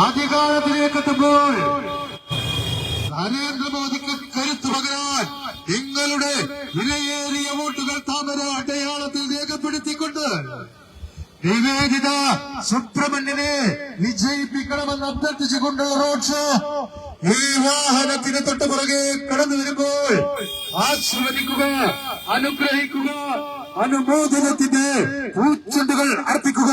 അധികാരത്തിലേക്ക് എത്തുമ്പോൾ നരേന്ദ്രമോദിക്ക് കരുത്തു പകരാൻ നിങ്ങളുടെ വിലയേറിയ വോട്ടുകൾ താമര അടയാളത്തിൽ രേഖപ്പെടുത്തിക്കൊണ്ട് നിവേദിത സുബ്രഹ്മണ്യനെ വിജയിപ്പിക്കണമെന്ന് അഭ്യർത്ഥിച്ചുകൊണ്ടുള്ള റോഡ് ഷോ ഈ വാഹനത്തിന് തൊട്ട് പുറകെ കടന്നു വരുമ്പോൾ ആശീർവദിക്കുക അനുഗ്രഹിക്കുക അനുമോദനത്തിന്റെ പൂച്ചെണ്ടുകൾ അർപ്പിക്കുക.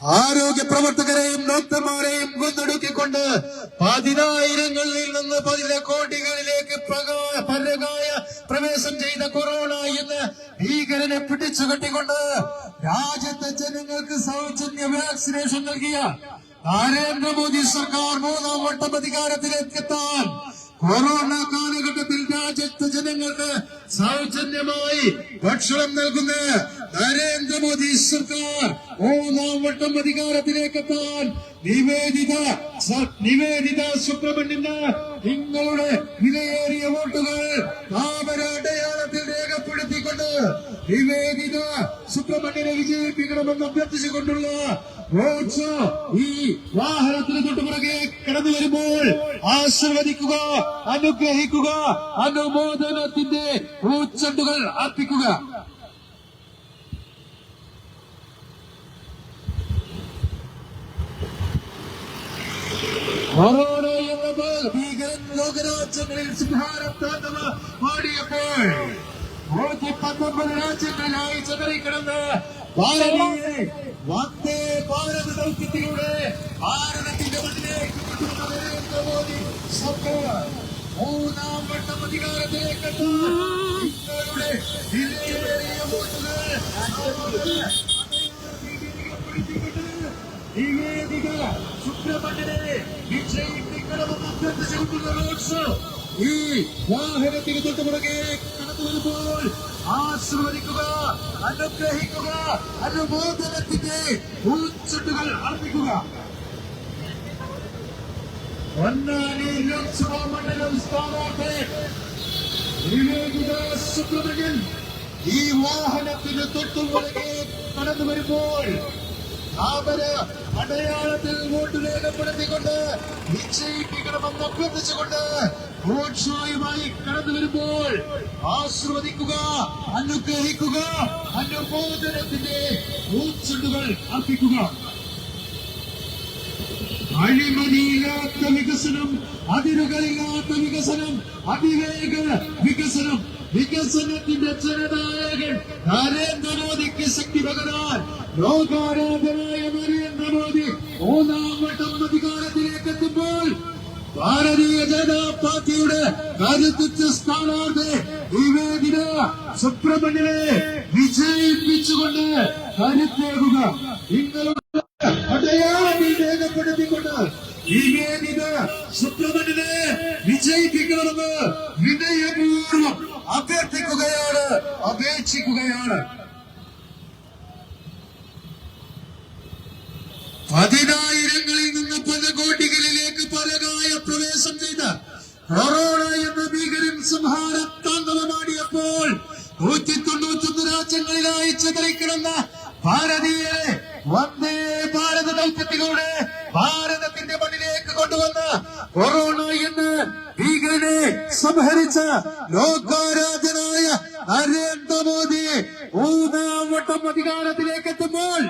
ആരോഗ്യ പ്രവർത്തകരെയും ഡോക്ടർമാരെയും കൊന്നൊടുക്കിക്കൊണ്ട് പതിനായിരങ്ങളിൽ നിന്ന് പതിന കോടികളിലേക്ക് പ്രകാ- പരകായ പ്രവേശം ചെയ്ത കൊറോണ എന്ന ഭീകരനെ പിടിച്ചു കെട്ടിക്കൊണ്ട് രാജ്യത്തെ ജനങ്ങൾക്ക് സൗജന്യ വാക്സിനേഷൻ നൽകിയ നരേന്ദ്രമോദി സർക്കാർ മൂന്നാം വട്ടം അധികാരത്തിലേക്ക് എത്താൻ കൊറോണ കാലഘട്ടത്തിൽ രാജ്യത്തെ ജനങ്ങൾക്ക് സൗജന്യമായി ഭക്ഷണം നൽകുന്ന നരേന്ദ്രമോദി സർക്കാർ മൂന്നാം വട്ടം അധികാരത്തിലേക്ക് എത്താൻ നിവേദിത നിവേദിത സുബ്രഹ്മണ്യന് നിങ്ങളുടെ വിലയേറിയ വോട്ടുകൾ താമര രേഖപ്പെടുത്തിക്കൊണ്ട് നിവേദിത സുബ്രഹ്മണ്യനെ വിജയിപ്പിക്കണമെന്ന് അഭ്യർത്ഥിച്ചുകൊണ്ടുള്ള റോഡ് ഷോ ഈ വാഹനത്തിന് തൊട്ടുപുറകെ കടന്നു വരുമ്പോൾ ആശീർവദിക്കുക അനുഗ്രഹിക്കുക അനുമോദനത്തിന്റെ പൂച്ചെണ്ടുകൾ അർപ്പിക്കുക. ഭീകരൻ ലോകരാജ്യങ്ങളിൽ സിംഹാരത്താന്തവ പാടിയപ്പോൾ നൂറ്റി പത്തൊമ്പത് രാജ്യങ്ങളിലായി ചെതറിക്കിടന്ന് ഭാരതീയരെ വന്ദേ ഭാരത് ദൗത്യത്തിലൂടെ ഭാരതത്തിന്റെ മണ്ണിലേക്ക് കൊണ്ടുവന്ന നരേന്ദ്രമോദി സർക്കാർ മൂന്നാം വട്ടം അധികാരത്തിലേക്ക് വിലയേറിയ വോട്ടുകൾ നിവേദിക സുബ്രഹ്മണ്യനെ വിജയിപ്പിക്കണമെന്ന് അഭ്യർത്ഥിച്ചുകൊണ്ടുള്ള റോഡ് ഷോ ഈ വാഹനത്തിന് തൊട്ട് പുറകെ കടന്നു വരുമ്പോൾ ആശീർവദിക്കുക അനുഗ്രഹിക്കുക അനുമോദനത്തിന്റെ അർപ്പിക്കുക. പൊന്നാനി ലോക്സഭാ മണ്ഡലം സ്ഥാനാർത്ഥി ഈ വാഹനത്തിന് തൊട്ടുപുറകെ കടന്നു വരുമ്പോൾ താമര അടയാളത്തിൽ വോട്ട് രേഖപ്പെടുത്തിക്കൊണ്ട് വിജയിപ്പിക്കണമെന്ന് അഭ്യർത്ഥിച്ചുകൊണ്ട് റോഡ് ഷോയുമായി കടന്നു വരുമ്പോൾ ആശ്രവദിക്കുക അനുഗ്രഹിക്കുക അനുമോദനത്തിന്റെ ഊച്ചുണ്ടുകൾ അർപ്പിക്കുക. അഴിമതിയില്ലാത്ത വികസനം അതിരുകളില്ലാത്ത വികസനം അതിവേഗ വികസനം വികസനത്തിന്റെ ജനനായകൻ നരേന്ദ്രമോദിക്ക് ശക്തി പകരാൻ ലോകാരാധനായ നരേന്ദ്രമോദി മൂന്നാം വട്ടം അധികാരത്തിലേക്ക് എത്തുമ്പോൾ ഭാരതീയ ജനതാ പാർട്ടിയുടെ കരുത്തുറ്റ സ്ഥാനാർത്ഥി നിവേദിത സുബ്രഹ്മണ്യനെ വിജയിപ്പിച്ചുകൊണ്ട് കരുത്തേകുക. രേഖപ്പെടുത്തിക്കൊണ്ട് നിവേദിത സുബ്രഹ്മണ്യനെ വിജയിപ്പിക്കണമെന്ന് വിനയപൂർവം അഭ്യർത്ഥിക്കുകയാണ് അപേക്ഷിക്കുകയാണ്. പതിനായിരങ്ങളിൽ നിന്ന് പല കോടികളിലേക്ക് പലകായ പ്രവേശം ചെയ്ത കൊറോണ എന്ന ഭീകരൻ സംഹാര താണ്ഡവമാടിയപ്പോൾ നൂറ്റി തൊണ്ണൂറ്റൊന്ന് രാജ്യങ്ങളിലായി ചിതറിക്കിടന്ന ഭാരതീയരെ വന്ദേ ഭാരത ദൗത്യത്തിലൂടെ ഭാരതത്തിന്റെ മണ്ണിലേക്ക് കൊണ്ടുവന്ന കൊറോണ എന്ന് ഭീകരനെ സംഹരിച്ച ലോകാരാധനായ നരേന്ദ്രമോദി മൂന്നാം വട്ടം അധികാരത്തിലേക്ക് എത്തുമ്പോൾ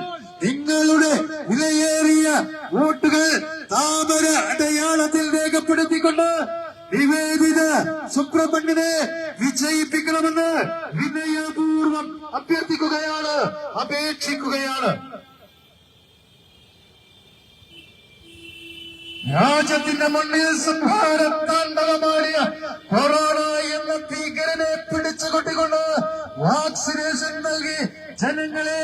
നിങ്ങളുടെ വിലയേറിയ വോട്ടുകൾ താമര അടയാളത്തിൽ രേഖപ്പെടുത്തിക്കൊണ്ട് നിവേദിത സുബ്രഹ്മണ്യനെ വിജയിപ്പിക്കണമെന്ന് വിനയപൂർവം അഭ്യർത്ഥിക്കുകയാണ് അപേക്ഷിക്കുകയാണ്. രാജ്യത്തിന്റെ മണ്ണിൽ സംഹാരം താണ്ഡവമാടിയ കൊറോണ എന്ന ഭീകരനെ പിടിച്ചുകൊട്ടിക്കൊണ്ട് വാക്സിനേഷൻ നൽകി ജനങ്ങളെ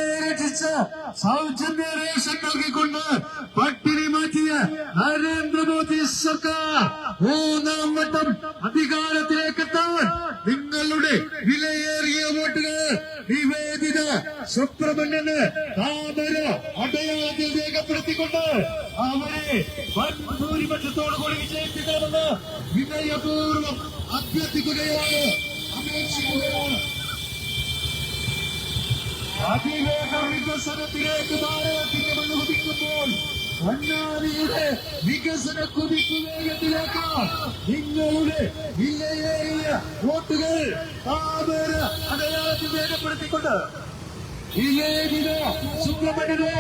രക്ഷിച്ച സൗജന്യ റേഷൻ നൽകിക്കൊണ്ട് പട്ടിണി മാറ്റിയ നരേന്ദ്രമോദി സർക്കാർ മൂന്നാം വട്ടം അധികാരത്തിലേക്ക് എത്താൻ നിങ്ങളുടെ വിലയേറിയ വോട്ടുകൾ നിവേദിത സുബ്രഹ്മണ്യന് താമര അടയാളത്തിൽ രേഖപ്പെടുത്തിക്കൊണ്ട് അവരെ വൻ ഭൂരിപക്ഷത്തോടു കൂടി വിജയിപ്പിക്കണമെന്ന് വിനയപൂർവം അഭ്യർത്ഥിക്കുകയാണ് അപേക്ഷിക്കുകയാണ്. അതിവേഗ വികസനത്തിലേക്ക് ഭാരതത്തിന്റെ മണ്ണ് കുതിക്കുമ്പോൾ പൊന്നാനിയുടെ വികസന കുതിക്കുവേഗത്തിലേക്ക് നിങ്ങളുടെ വിലയേറിയ വോട്ടുകൾ താപേര അടയാളത്തിൽ രേഖപ്പെടുത്തിക്കൊണ്ട് വിജയദിന സുബ്രഹ്മണ്യനെ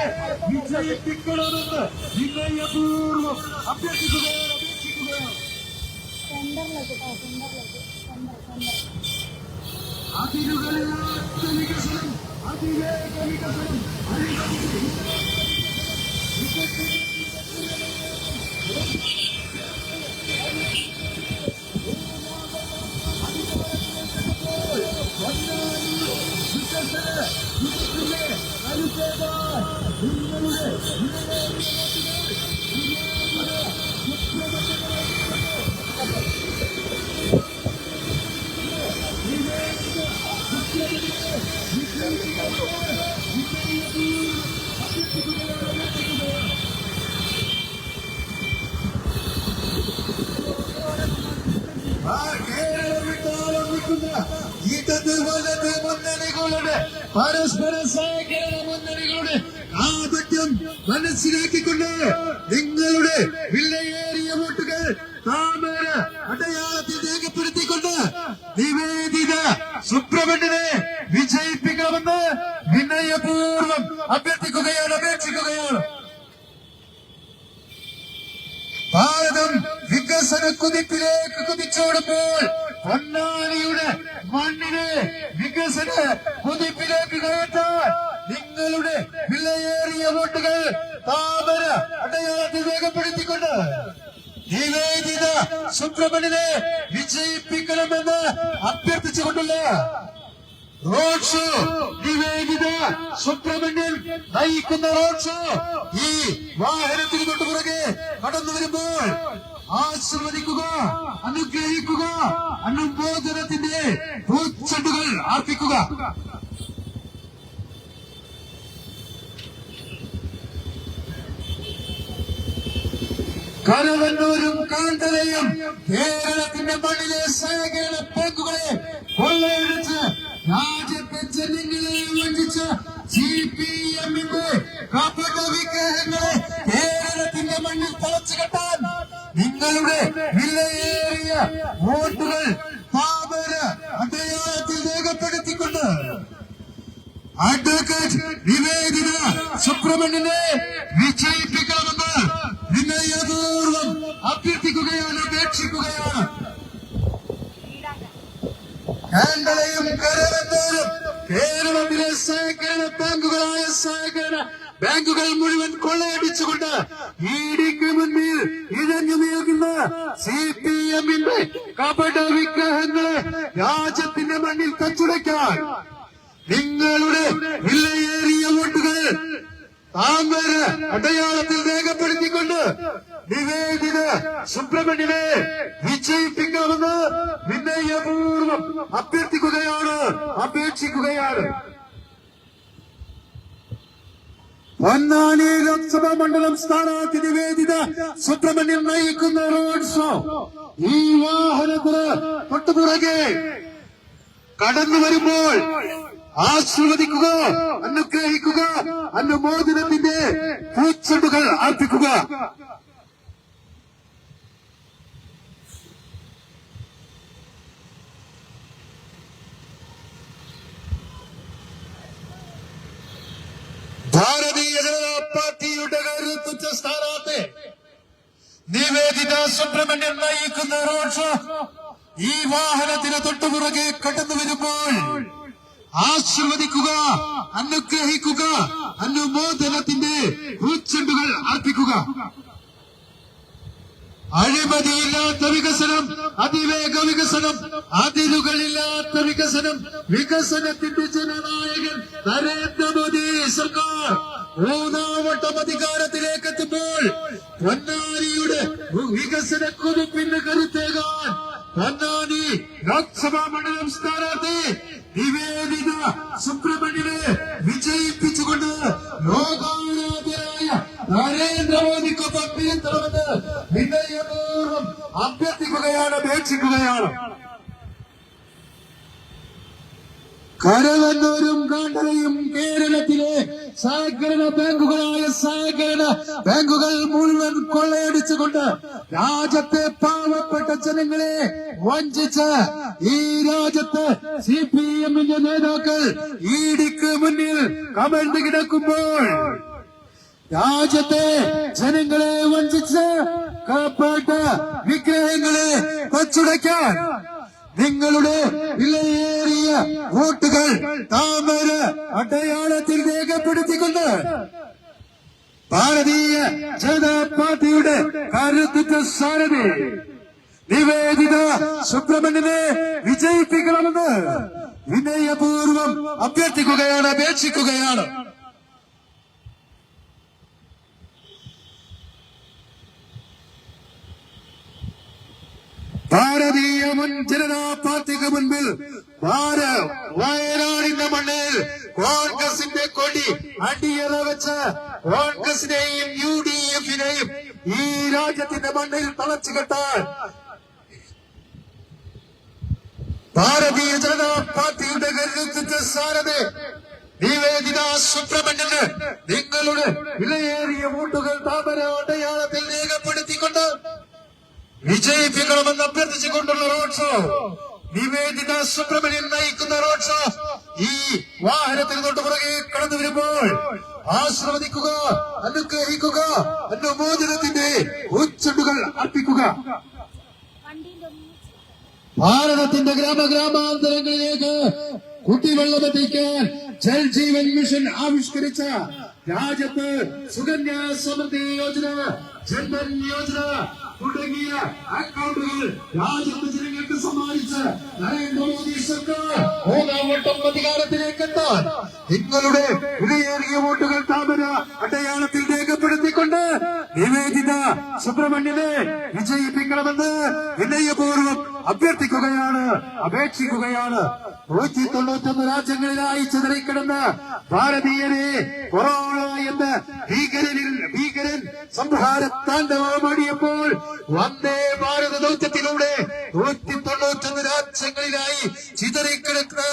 വിജയിപ്പിക്കണമെന്ന് വിനയപൂർവം അഭ്യർത്ഥിക്കുകയാണ് അപേക്ഷിക്കുകയാണ്. അതിരുകളില്ലാത്ത വികസനം അതിവേഗ വികസനം മുന്നണികളുടെ പരസ്പര സഹകരണ മുന്നണികളുടെ കാപട്യം മനസ്സിലാക്കിക്കൊണ്ട് നിങ്ങളുടെ വിലയേറിയ വോട്ടുകൾ താമര അടയാളത്തിൽ രേഖപ്പെടുത്തിക്കൊണ്ട് നിവേദിത സുബ്രഹ്മണ്യനെ വിജയിപ്പിക്കണമെന്ന് വിനയപൂർവം അഭ്യർത്ഥിക്കുകയാണ് അപേക്ഷിക്കുകയാണ്. ഭാരതം വികസന കുതിപ്പിലേക്ക് കുതിച്ചോടുമ്പോൾ പൊന്നാനിയുടെ മണ്ണിനെ വികസന കുതിപ്പിലേക്ക് കയറ്റാൻ നിങ്ങളുടെ വിലയേറിയ വോട്ടുകൾ താമര അടയാളത്തിൽ രേഖപ്പെടുത്തിക്കൊണ്ട് നിവേദിത സുബ്രഹ്മണ്യനെ വിജയിപ്പിക്കണമെന്ന് അഭ്യർത്ഥിച്ചുകൊണ്ടുള്ള റോഡ് ഷോ നിവേദിത സുബ്രഹ്മണ്യൻ നയിക്കുന്ന റോഡ് ഷോ ഈ വാഹനത്തിന് തൊട്ടുപുറകെ കടന്നു വരുമ്പോൾ ആശീർവദിക്കുക അനുഗ്രഹിക്കുക അനുമോദനത്തിന്റെ പൂച്ചെണ്ടുകൾ അർപ്പിക്കുക. കരവന്നൂരും കാന്തലയും കേരളത്തിന്റെ മണ്ണിലെ സഹകരണ ബാങ്കുകളെ കൊള്ളയടിച്ച് രാജ്യത്തെ ജനങ്ങളെ വഞ്ചിച്ച് സി പി എമ്മിന്റെ കപട വിഗ്രഹങ്ങളെ കേരളത്തിന്റെ മണ്ണിൽ തളച്ചു കെട്ടാൻ നിങ്ങളുടെ വിലയേറിയ വോട്ടുകൾ താമര അടയാളത്തിൽ രേഖപ്പെടുത്തിക്കൊണ്ട് അഡ്വക്കേറ്റ് നിവേദിത സുബ്രഹ്മണ്യനെ വിജയിപ്പിക്കണമെന്ന് വിനയപൂർവം അഭ്യർത്ഥിക്കുകയാണ് അപേക്ഷിക്കുകയാണ്. കാണ്ടലയും കരവന്നൂരും കേരളത്തിലെ സഹകരണ ബാങ്കുകളായ സഹകരണ ബാങ്കുകൾ മുഴുവൻ കൊള്ളയടിച്ചുകൊണ്ട് ഇടിക്ക് മുൻപിൽ ഇഴഞ്ഞു നീങ്ങുന്ന സി പി എമ്മിന്റെ കപട വിഗ്രഹങ്ങളെ രാജ്യത്തിന്റെ മണ്ണിൽ കച്ചുടയ്ക്കാൻ നിങ്ങളുടെ വിലയേറിയ വോട്ടുകൾ താമര അടയാളത്തിൽ രേഖപ്പെടുത്തിക്കൊണ്ട് നിവേദിത സുബ്രഹ്മണ്യനെ വിജയിപ്പിക്കണമെന്ന് വിനയപൂർവം അഭ്യർത്ഥിക്കുകയാണ് അപേക്ഷിക്കുകയാണ്. പൊന്നാനി ലോക്സഭാ മണ്ഡലം സ്ഥാനാർത്ഥി നിവേദിത സുബ്രഹ്മണ്യൻ നയിക്കുന്ന റോഡ് ഷോ. ഈ വാഹനത്തിന് തൊട്ടുപുറകെ കടന്നു വരുമ്പോൾ ആശീർവദിക്കുക അനുഗ്രഹിക്കുക അനുമോദനത്തിന്റെ പൂച്ചെണ്ടുകൾ അർപ്പിക്കുക. ഭാരതീയ ജനതാ പാർട്ടിയുടെ കരുത്തുറ്റ സ്ഥാനാർത്ഥി നിവേദിത സുബ്രഹ്മണ്യൻ നയിക്കുന്ന റോഡ് ഷോ ഈ വാഹനത്തിന് തൊട്ടുപുറകെ കടന്നു വരുമ്പോൾ ആശീർവദിക്കുക അനുഗ്രഹിക്കുക അനുമോദനത്തിന്റെ പൂച്ചെണ്ടുകൾ അർപ്പിക്കുക. അഴിമതിയില്ലാത്ത വികസനം അതിവേഗ വികസനം അതിരുകളില്ലാത്ത വികസനം വികസനത്തിന്റെ ജനനായകൻ നരേന്ദ്രമോദി സർക്കാർ മൂന്നാം വട്ടം അധികാരത്തിലേക്ക് എത്തുമ്പോൾ പൊന്നാനിയുടെ വികസന കുതിപ്പിന് കരുത്തേകാൻ പൊന്നാനി ലോക്സഭാ മണ്ഡലം സ്ഥാനാർത്ഥി നിവേദിത സുബ്രഹ്മണ്യനെ വിജയിപ്പിച്ചുകൊണ്ട് ലോകാരാധ്യരായ നരേന്ദ്രമോദിക്കൊപ്പം തിരുത്തണമെന്ന് വിനയപൂർവം അഭ്യർത്ഥിക്കുകയാണ് അപേക്ഷിക്കുകയാണ്. കരവന്നൂരും കാണ്ടലയും കേരളത്തിലെ സഹകരണ ബാങ്കുകളായ സഹകരണ ബാങ്കുകൾ മുഴുവൻ കൊള്ളയടിച്ചുകൊണ്ട് രാജ്യത്തെ പാവപ്പെട്ട ജനങ്ങളെ വഞ്ചിച്ച് ഈ രാജ്യത്ത് സി പി എമ്മിന്റെ നേതാക്കൾ ഇടിക്ക് മുന്നിൽ കമന്റ് കിടക്കുമ്പോൾ രാജ്യത്തെ ജനങ്ങളെ വഞ്ചിച്ച് കാപ്പാട്ട വിഗ്രഹങ്ങളെ കൊച്ചുടയ്ക്കാൻ നിങ്ങളുടെ വിലയേറിയ വോട്ടുകൾ താമര അടയാളത്തിൽ രേഖപ്പെടുത്തിക്കൊണ്ട് ഭാരതീയ ജനതാ പാർട്ടിയുടെ കരുത്തുറ്റ സാരഥി നിവേദിത സുബ്രഹ്മണ്യനെ വിജയിപ്പിക്കണമെന്ന് വിനയപൂർവം അഭ്യർത്ഥിക്കുകയാണ് അപേക്ഷിക്കുകയാണ്. ഭാരതീയ മുൻ ജനതാ പാർട്ടിക്ക് മുൻപിൽ ഭാര വയനാടിന്റെ മണ്ണിൽ കോൺഗ്രസിന്റെ കൊടി അടിയറ വെച്ച് കോൺഗ്രസിനെയും യു ഡി എഫിനെയും ഈ രാജ്യത്തിന്റെ മണ്ണിൽ തളച്ചു കെട്ടാൻ ഭാരതീയ ജനതാ പാർട്ടിയുടെ കരുത്തുറ്റ സാരഥി നിവേദിത സുബ്രഹ്മണ്യന് നിങ്ങളുടെ വിലയേറിയ വോട്ടുകൾ താമര അടയാളത്തിൽ രേഖപ്പെടുത്തിക്കൊണ്ട് വിജയിപ്പിക്കണമെന്ന് അഭ്യർത്ഥിച്ചുകൊണ്ടുള്ള റോഡ് ഷോ നിവേദിത സുബ്രഹ്മണ്യൻ നയിക്കുന്ന റോഡ് ഷോ ഈ വാഹനത്തിന് തൊട്ട് പുറകെ കടന്നു വരുമ്പോൾ ആശ്രവദിക്കുക അനുഗ്രഹിക്കുക അനുമോദനത്തിന്റെ ഉച്ചണ്ടുകൾ അർപ്പിക്കുക. ഭാരതത്തിന്റെ ഗ്രാമഗ്രാമാന്തരങ്ങളിലേക്ക് കുടിവെള്ളം എത്തിക്കാൻ ജൽ ജീവൻ മിഷൻ ആവിഷ്കരിച്ച രാജ്യത്ത് സുകന്യ സമൃദ്ധി യോജന ജന്മൻ യോജന തുടങ്ങിയ അക്കൗണ്ടുകൾ രാജ്യത്ത് ജനങ്ങൾക്ക് സമ്മാനിച്ച് നരേന്ദ്രമോദി സർക്കാർ മൂന്നാം വട്ടം അധികാരത്തിലേക്ക് എത്താൻ നിങ്ങളുടെ വിലയേറിയ വോട്ടുകൾ താമര അടയാളത്തിൽ രേഖപ്പെടുത്തിക്കൊണ്ട് നിവേദിത സുബ്രഹ്മണ്യനെ വിജയിപ്പിക്കണമെന്ന് വിനയപൂർവം അഭ്യർത്ഥിക്കുകയാണ് അപേക്ഷിക്കുകയാണ്. നൂറ്റി തൊണ്ണൂറ്റൊന്ന് രാജ്യങ്ങളിലായി ചിതറിക്കിടന്ന് ഭാരതീയരെ കൊറോണ എന്ന് ഭീകരനിൽ ഭീകരൻ സംഹാര താണ്ഡവമാടിയപ്പോൾ വന്ദേ ഭാരത ദൗത്യത്തിലൂടെ നൂറ്റി തൊണ്ണൂറ്റൊന്ന് രാജ്യങ്ങളിലായി ചിതറിക്കിടക്കുന്ന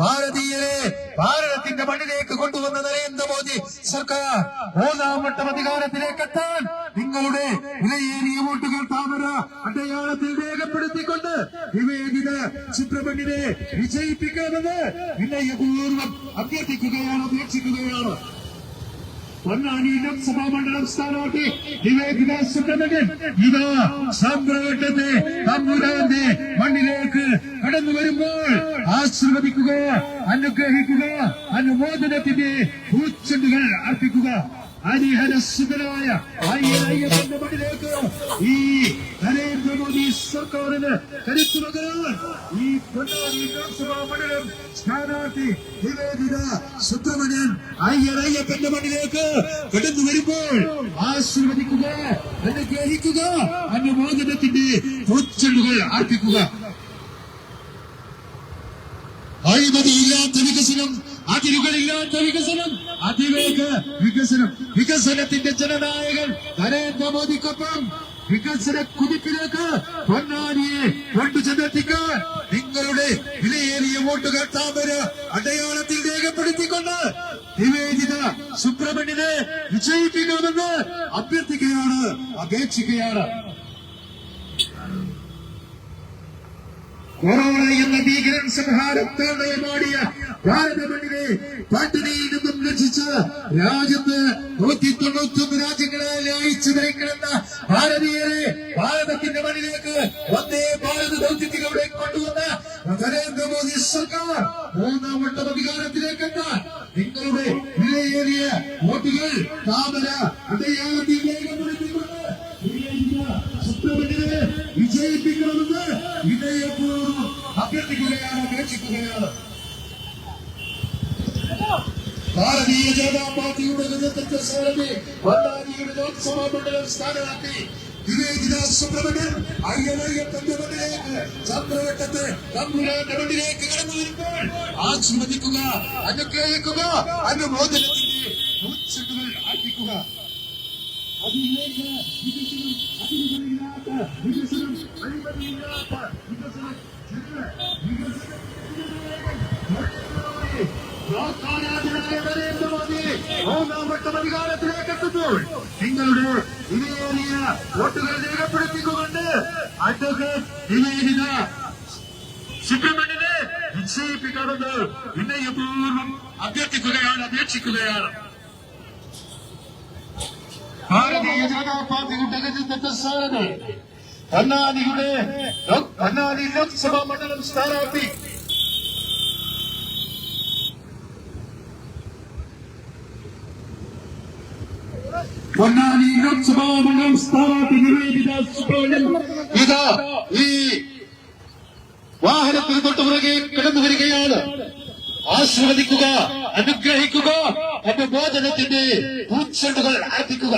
ഭാരതീയരെ ഭാരതത്തിന്റെ മണ്ണിലേക്ക് കൊണ്ടുവന്ന നരേന്ദ്രമോദി സർക്കാർ മൂന്നാം വട്ടം അധികാരത്തിലേക്ക് എത്താൻ നിങ്ങളുടെ വിലയേറിയ വോട്ടുകൾ താമര അടയാളത്തിൽ രേഖപ്പെടുത്തിക്കൊണ്ട് നിവേദിത സുബ്രഹ്മണ്യനെ വിജയിപ്പിക്കണമെന്ന് വിനയപൂർവം അഭ്യർത്ഥിക്കുകയാണ് അപേക്ഷിക്കുകയാണ്. പൊന്നാനി ലോക്സഭാ മണ്ഡലം സ്ഥാനാർത്ഥി നിവേദിത സുബ്രഹ്മണ്യൻ ഇതാ സമ്പ്രവട്ടത്തെ തമ്പുരാന്റെ മണ്ണിലേക്ക് കടന്നു വരുമ്പോൾ ആശീർവദിക്കുക അനുഗ്രഹിക്കുക അനുമോദനത്തിന്റെ പൂച്ചെണ്ടുകൾ അർപ്പിക്കുക. ഹരിഹര സുന്ദരമായ അയ്യയ്യപ്പന്റെ മണ്ണിലേക്ക് ഈ നരേന്ദ്രമോദി സർക്കാരിന് കരുത്തു പകരാൻ ഈ പൊന്നാനി ലോക്സഭാ മണ്ഡലം സ്ഥാനാർത്ഥി നിവേദിത സുബ്രഹ്മണ്യൻ അയ്യറയ്യപ്പന്റെ മണ്ണിലേക്ക് കടന്നു വരുമ്പോൾ ആശീർവദിക്കുക അനുഗ്രഹിക്കുക അനുമോദനത്തിന്റെ പൂച്ചെണ്ടുകൾ അർപ്പിക്കുക. അഴിമതിയില്ലാത്ത വികസനം അതിരുകളില്ലാത്ത വികസനം അതിവേഗ വികസനം വികസനത്തിന്റെ ജനനായകൻ നരേന്ദ്രമോദിക്കൊപ്പം വികസന കുതിപ്പിലേക്ക് പൊന്നാനിയെ കൊണ്ടുചെന്നെത്തിക്കാൻ നിങ്ങളുടെ വിലയേറിയ വോട്ടുകൾ താമര അടയാളത്തിൽ രേഖപ്പെടുത്തിക്കൊണ്ട് നിവേദിത സുബ്രഹ്മണ്യനെ വിജയിപ്പിക്കണമെന്ന് അഭ്യർത്ഥിക്കുകയാണ് അപേക്ഷിക്കുകയാണ്. കൊറോണ എന്ന ഭീകരൻ സംഹാരം ഭാരത മണ്ണിനെ പട്ടിണിയിൽ നിന്നും രക്ഷിച്ച് രാജ്യത്ത് നൂറ്റി തൊണ്ണൂറ്റൊന്ന് രാജ്യങ്ങളെ അയച്ചു നയിക്കണമെന്ന ഭാരതീയരെ ഭാരതത്തിന്റെ മണ്ണിലേക്ക് വന്ദേ ഭാരത ദൗത്യത്തിലൂടെ കൊണ്ടുവന്ന നരേന്ദ്രമോദി സർക്കാർ മൂന്നാം വട്ടം അധികാരത്തിലേക്ക് എത്താൻ നിങ്ങളുടെ വിലയേറിയ വോട്ടുകൾ താമര അടയാളത്തിൽ രേഖപ്പെടുത്തിക്കൊണ്ട് വിജയിപ്പിക്കണമെന്ന് വിധേയപൂർവം അഭ്യർത്ഥിക്കുകയാണ് അപേക്ഷിക്കുകയാണ്. ഭാരതീയ ജനതാ പാർട്ടിയുടെ നേതൃത്വ സാരഥി ബല്ലാരിയുടെ ലോക്സഭാ മണ്ഡലം സ്ഥാനാർത്ഥി വിവേകിത സുബ്രഹ്മണ്യൻ അയ്യനയ്യപ്പന്റെ മണ്ണിലേക്ക് ചന്ദ്രവട്ടത്ത് തമ്പുരാന്റെ മണ്ണിലേക്ക് കടന്നു വരുമ്പോൾ ആശീർവദിക്കുക അനുഗ്രഹിക്കുക അനുമോദനത്തിന്റെ ഉച്ചകൾ അർപ്പിക്കുക. അതിവേഗ വികസനം അതിരുകളില്ലാത്ത വികസനം അഴിമതിയില്ലാത്ത വികസനം വികസനം ലോകാരാധനായ നരേന്ദ്രമോദി മൂന്നാം വട്ടം അധികാരത്തിലേക്ക് എത്തുമ്പോൾ നിങ്ങളുടെ വിലയേറിയ വോട്ടുകൾ രേഖപ്പെടുത്തിക്കൊണ്ട് അഡ്വക്കേറ്റ് നിവേദിത സുബ്രഹ്മണ്യനെ നിശ്ചയിപ്പിക്കണമെന്ന് വിനയപൂർവം അഭ്യർത്ഥിക്കുകയാണ് അപേക്ഷിക്കുകയാണ്. ഭാരതീയ ജനതാ പാർട്ടിയുടെ നേതൃത്വ സ്ഥാനത്ത് കണ്ണാടിയുടെ കണ്ണാടി ലോക്സഭാ മണ്ഡലം സ്ഥാനാർത്ഥി പൊന്നാനി ലോക്സഭാ മണ്ഡലം സ്ഥാനാർത്ഥി നിവേദിത സുബ്രഹ്മണ്യൻ ഇതാ ഈ വാഹനത്തിന് തൊട്ടുപുറകെ കിടന്നു വരികയാണ് ആസ്വദിക്കുക അനുഗ്രഹിക്കുക എന്റെ മോചനത്തിന്റെ പൂച്ചെണ്ടുകൾ അർപ്പിക്കുക.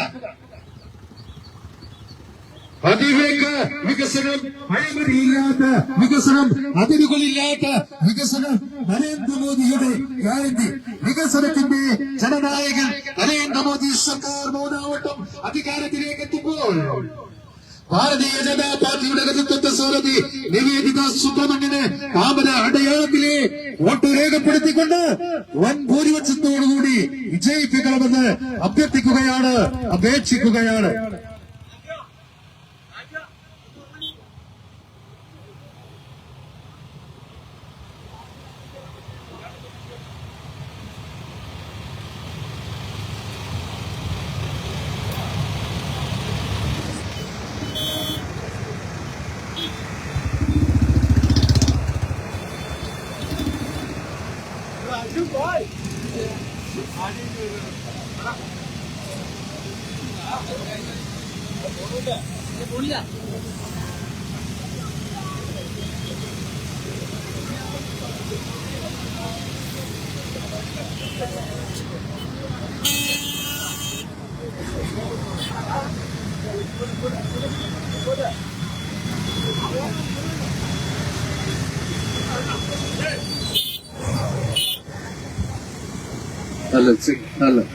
അതിവേഗ വികസനം അഴിമതിയില്ലാത്ത വികസനം അതിരുകളില്ലാത്ത വികസനം നരേന്ദ്രമോദിയുടെ ഗ്യാരണ്ടി വികസനത്തിന്റെ ജനനായകൻ നരേന്ദ്രമോദി സർക്കാർ മൂന്നാവട്ടം അധികാരത്തിലേക്ക് എത്തുമ്പോൾ ഭാരതീയ ജനതാ പാർട്ടിയുടെ നേതൃത്വത്തെ സ്വരതി നിവേദിത സുബ്രഹ്മണ്യന് താമര അടയാളത്തിലെ വോട്ട് രേഖപ്പെടുത്തിക്കൊണ്ട് വൻ ഭൂരിപക്ഷത്തോടുകൂടി വിജയിപ്പിക്കണമെന്ന് അഭ്യർത്ഥിക്കുകയാണ് അപേക്ഷിക്കുകയാണ്. चालेल ठीक चालेल